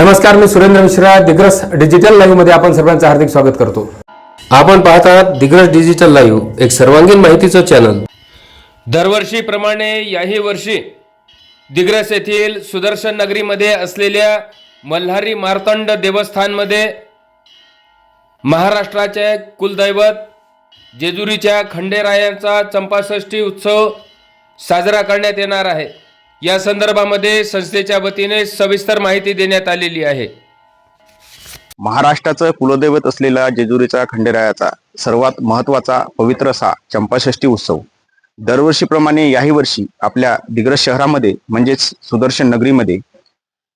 नमस्कार मी सुरेंद्र मिश्रा दिग्रस डिजिटल लाईव्हमध्ये आपण सर्वांचं हार्दिक स्वागत करतो. आपण पाहत आहात दिग्रस डिजिटल लाईव्ह एक सर्वांगीण माहितीचं चॅनल दरवर्षीप्रमाणे याही वर्षी दिग्रस येथील सुदर्शन नगरीमध्ये असलेल्या मल्हारी मार्तंड देवस्थानमध्ये महाराष्ट्राचे कुलदैवत जेजुरीच्या खंडेरायांचा चंपाषष्ठी उत्सव साजरा करण्यात येणार आहे. या संदर्भामध्ये संस्थेच्या वतीने सविस्तर माहिती देण्यात आलेली आहे. महाराष्ट्राचं कुलदैवत असलेला जेजुरीचा खंडेरायाचा सर्वात महत्त्वाचा पवित्र असा चंपाषष्ठी उत्सव. दरवर्षीप्रमाणे याही वर्षी आपल्या दिग्रस शहरामध्ये म्हणजेच सुदर्शन नगरीमध्ये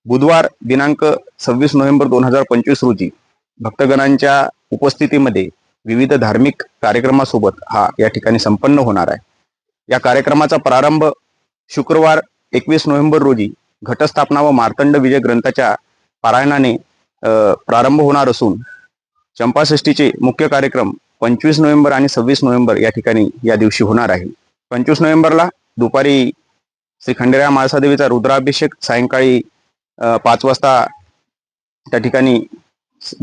बुधवार दिनांक सव्वीस नोव्हेंबर दोन हजार पंचवीस रोजी भक्तगणांच्या उपस्थितीमध्ये विविध धार्मिक कार्यक्रमासोबत हा या ठिकाणी संपन्न होणार आहे. या कार्यक्रमाचा प्रारंभ शुक्रवार एकवीस नोव्हेंबर रोजी घटस्थापना व मार्तंड विजय ग्रंथाच्या पारायणाने प्रारंभ होणार असून चंपाषष्ठीचे मुख्य कार्यक्रम पंचवीस नोव्हेंबर आणि सव्वीस नोव्हेंबर या ठिकाणी या दिवशी होणार आहे. पंचवीस नोव्हेंबरला दुपारी श्री खंडेराया माळसादेवीचा रुद्राभिषेक सायंकाळी पाच वाजता त्या ठिकाणी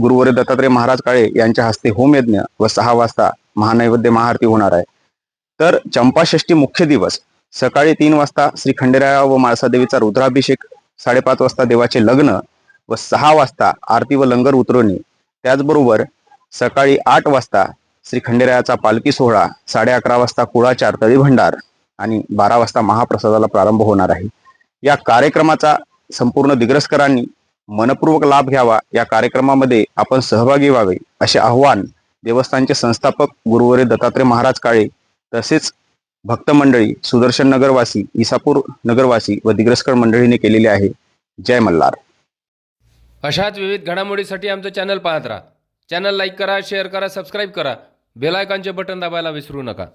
गुरुवर्य दत्तात्रय महाराज काळे यांच्या हस्ते होमयज्ञ व सहा वाजता महानैवेद्य महाआरती होणार आहे. तर चंपाषष्ठी मुख्य दिवस सकाळी तीन वाजता श्री खंडेराया व माळसादेवीचा रुद्राभिषेक साडेपाच वाजता देवाचे लग्न व सहा वाजता आरती व लंगर उतरवणे. त्याचबरोबर सकाळी आठ वाजता श्री खंडेरायाचा पालखी सोहळा साडे अकरा वाजता कुळाचार तळी भंडार आणि बारा वाजता महाप्रसादाला प्रारंभ होणार आहे. या कार्यक्रमाचा संपूर्ण दिग्रसकरांनी मनपूर्वक लाभ घ्यावा. या कार्यक्रमामध्ये आपण सहभागी व्हावे असे आव्हान देवस्थानचे संस्थापक गुरुवरे दत्तात्रय महाराज काळे तसेच भक्त मंडळी सुदर्शन नगरवासी इसापूर नगरवासी व दिग्रसकर मंडळीने केलेले आहे. जय मल्हार. अशाच विविध घडामोडीसाठी आमचं चॅनल पाहत राहा. चॅनल लाईक करा शेअर करा सबस्क्राईब करा. बेल बटन दाबायला विसरू नका.